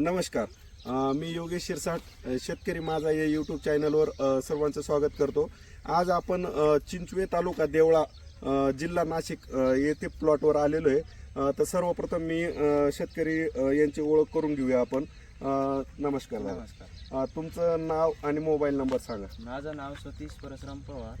नमस्कार. मी योगेश शिरसाट शेतकरी माझा या यूट्यूब चॅनलवर सर्वांचं स्वागत करतो. आज आपण चिंचवे तालुका देवळा जिल्हा नाशिक येथे प्लॉटवर आलेलो आहे. तर सर्वप्रथम मी शेतकरी यांची ओळख करून घेऊया आपण. नमस्कार नमस्कार. तुमचं नाव आणि मोबाईल नंबर सांगा. माझं नाव Satish Parshuram Pawar.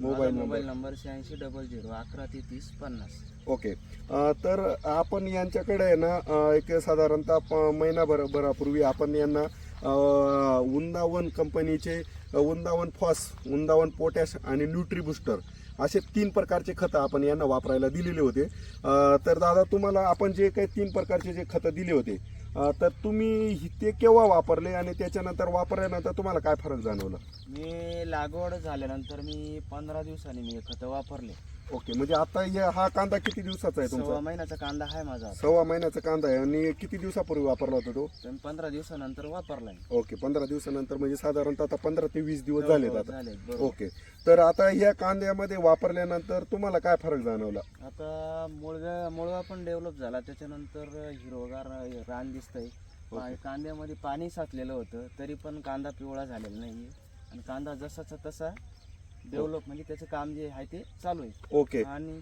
Mobile number. Mobile number शहाऐंशी डबल झिरो अकरा तेहतीस पन्नास. ओके. अ, तर आपण यांच्याकडे आहे ना अ, एक साधारणतः प- महिनाभर भरापूर्वी आपण यांना अ, वृंदावन कंपनीचे वृंदावन फॉस वृंदावन पोटॅश आणि न्यूट्री बुस्टर असे तीन प्रकारचे खतं आपण यांना वापरायला दिलेले होते. अ, तर दादा तुम्हाला आपण जे काही तीन प्रकारचे जे खतं दिले होते तर तुम्ही ते केव्हा वापरले आणि त्याच्यानंतर वापरल्यानंतर तुम्हाला काय फरक जाणवला? मी लागवड झाल्यानंतर मी पंधरा दिवसांनी मी हे खतं वापरले. ओके म्हणजे आता हे- हा कांदा किती दिवसाचा आहे सव्वा तुमचा महिन्याचा कांदा आहे माझा. सव्वा महिन्याचा कांदा आहे आणि किती दिवसापूर्वी वापरला होता तो? तर पंधरा दिवसानंतर वापरलाय ओके पंधरा दिवसानंतर म्हणजे साधारणतः आता पंधरा ते वीस दिवस झालेत आता. झाले बरोबर. ओके तर आता ह्या कांद्यामध्ये वापरल्यानंतर तुम्हाला काय फरक जाणवला? आता मुळगा मुळगा पण डेव्हलप झाला त्याच्यानंतर हिरवगार रान दिसतंय. पा- कांद्यामध्ये पाणी साचलेलं होतं तरी पण कांदा पिवळा झालेला नाहीये. आणि कांदा जसाचा तसा डेव्हलप म्हणजे त्याचं काम जे आहे ते चालू आहे. ओके. आणि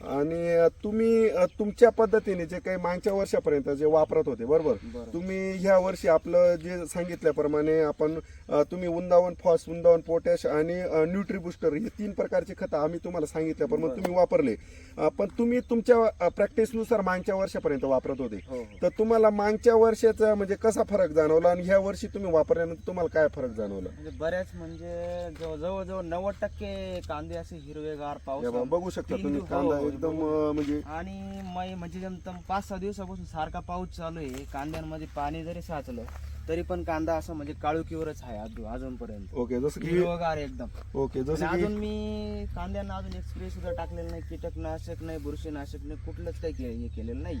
आणि तुम्ही तुमच्या पद्धतीने जे काही मागच्या वर्षापर्यंत जे वापरत होते बरोबर? तुम्ही ह्या वर्षी आपलं जे सांगितल्याप्रमाणे आपण तुम्ही वृंदावन फॉस वृंदावन पोटॅश आणि न्यूट्री बुस्टर हे तीन प्रकारचे खतं आम्ही तुम्हाला सांगितल्याप्रमाणे. तुम्ही वापरले. पण तुम्ही तुमच्या प्रॅक्टिसनुसार मागच्या वर्षापर्यंत वापरत होते. हो हो. तर तुम्हाला मागच्या वर्षाचा म्हणजे कसा फरक जाणवला आणि ह्या वर्षी तुम्ही वापरल्यानंतर तुम्हाला काय फरक जाणवला? म्हणजे बऱ्याच म्हणजे जवळ जवळजवळ नव्वद टक्के कांदे असे हिरवेगार पाऊस बघा, शकता तुम्ही कांदा हो, एकदम बघू. अं, म्हणजे आणि मै म्हणजे जमतम पाच सहा दिवसापासून सारखा पाऊस चालू आहे. कांद्यांमध्ये पाणी जरी साचलं तरी पण कांदा असं म्हणजे काळुकीवरच आहे अजून अजूनपर्यंत. ओके जसं की हिरवगार एकदम. ओके आणि जसं की अजून मी कांद्यांना अजून एक स्प्रे सुद्धा टाकलेलं नाही. कीटकनाशक नाही बुरशीनाशक नाही कुठलंच काही के- हे केलेलं नाही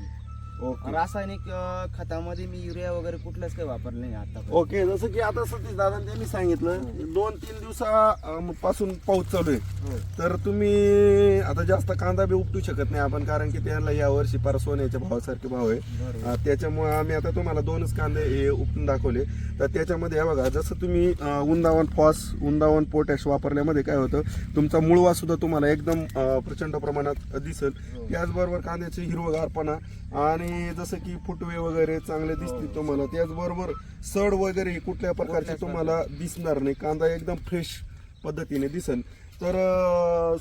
ओके. रासायनिक अं, खतामध्ये मी युरिया वगैरे कुठलंच काही वापरलं नाही आता ओके जसं की आता सतीश दादा त्यांनी सांगितलं दोन तीन दिवसा पासून पाऊस चालू आहे. हो. तर तुम्ही आता जास्त कांदा बी उपटू शकत नाही आपण कारण की त्याला या वर्षी पार सोन्याच्या भावासारखे भाव आहे. अं, त्याच्यामुळे आम्ही आता तुम्हाला दोनच कांदे हे उपटून दाखवले. तर त्याच्यामध्ये हे बघा जसं तुम्ही अं, उंदावन फॉस उंदावन पोटॅश वापरल्यामध्ये काय होतं तुमचा मुळवा सुद्धा तुम्हाला एकदम अं, प्रचंड प्रमाणात दिसेल. हो. त्याचबरोबर कांद्याचे हिरवगारपणा आणि जसं की फुटवे वगैरे चांगले दिसतील तुम्हाला. त्याचबरोबर सड वगैरे ही कुठल्या प्रकारचे तुम्हाला दिसणार नाही. कांदा एकदम फ्रेश पद्धतीने दिसेल. तर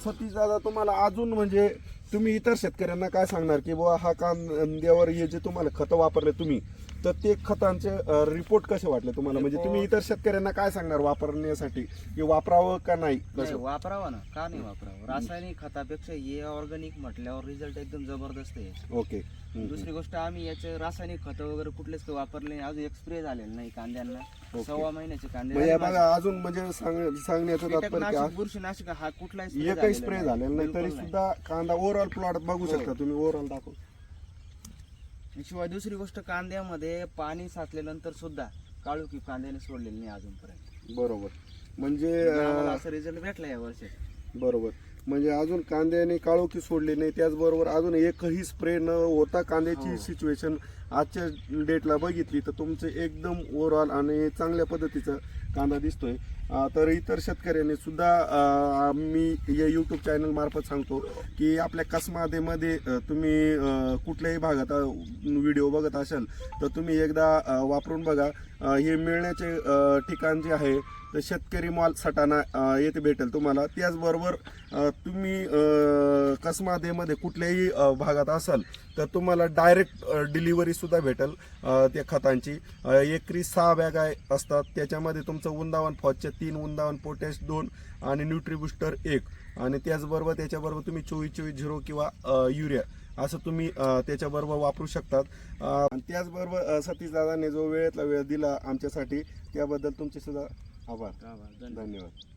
सतीश दादा तुम्हाला अजून म्हणजे तुम्ही इतर शेतकऱ्यांना काय सांगणार की बुवा हा कांद्यावर हे जे तुम्हाला खतं वापरले तुम्ही तर ते खतांचे रिपोर्ट कसे वाटले तुम्हाला? म्हणजे तुम्ही इतर शेतकऱ्यांना काय सांगणार वापरण्यासाठी? की वापरावं का नाही? नाही कसं वापरावा ना. का नाही वापरावं? रासायनिक खतापेक्षा हे ऑर्गॅनिक म्हटल्यावर रिझल्ट एकदम जबरदस्त आहे. ओके. हम्म, दुसरी गोष्ट आम्ही याचे रासायनिक खतं वगैरे कुठलेच काही वापरले नाही. अजून एक स्प्रे झालेलं नाही कांद्यांना. सव्वा महिन्याचे कांदे म्हणजे अजून म्हणजे सांग- सांगण्याचं. तात्पर्य की कीटकनाशक बुरशीनाशक हा कुठलाही spray एकही झालेला स्प्रे झालेला नाही. बिलकुल तरी सुद्धा कांदा ओव्हरऑल प्लॉट बघू हो. शकता तुम्ही ओव्हरऑल दाखव. शिवाय दुसरी गोष्ट कांद्यामध्ये पाणी साचल्यानंतर सुद्धा काळुकी कांद्याने सोडलेली नाही अजूनपर्यंत. बरोबर. म्हणजे असं रिझल्ट भेटला या वर्षी. बरोबर. म्हणजे अजून कांद्याने काळोखी सोडली नाही त्याचबरोबर अजून एकही स्प्रे न होता कांद्याची हो. सिच्युएशन आजच्या डेटला बघितली तर तुमचं एकदम ओव्हरऑल आणि चांगल्या पद्धतीचा कांदा दिसतोय तर इतर शेतकऱ्यांनी सुद्धा मी या यूट्यूब चॅनल मार्फत सांगतो की आपल्या कसमादेमध्ये तुम्ही कुठल्याही भागात व्हिडिओ बघत असाल तर तुम्ही एकदा वापरून बघा हे मिळण्याचे ठिकाण जे आहे तर शेतकरी मॉल सटाणा येथे भेटेल तुम्हाला. त्याचबरोबर तुम्ही कसमादेमध्ये कुठल्याही भागात असाल तर तुम्हाला डायरेक्ट डिलिव्हरीसुद्धा भेटेल त्या खतांची. एकरी सहा बॅग असतात. त्याच्यामध्ये तुमचं वृंदावन फॉजचे तीन वृंदावन पोटॅश दोन आणि न्यूट्रीबुस्टर एक. आणि त्याचबरोबर त्याच्याबरोबर तुम्ही चोवीस चोवीस झिरो किंवा युरिया. असं तुम्ही त्याच्याबरोबर वापरू शकतात. त्याचबरोबर सतीश दादाने जो वेळेतला वेळ दिला आमच्यासाठी त्याबद्दल तुमचे सुद्धा आभार. धन्यवाद.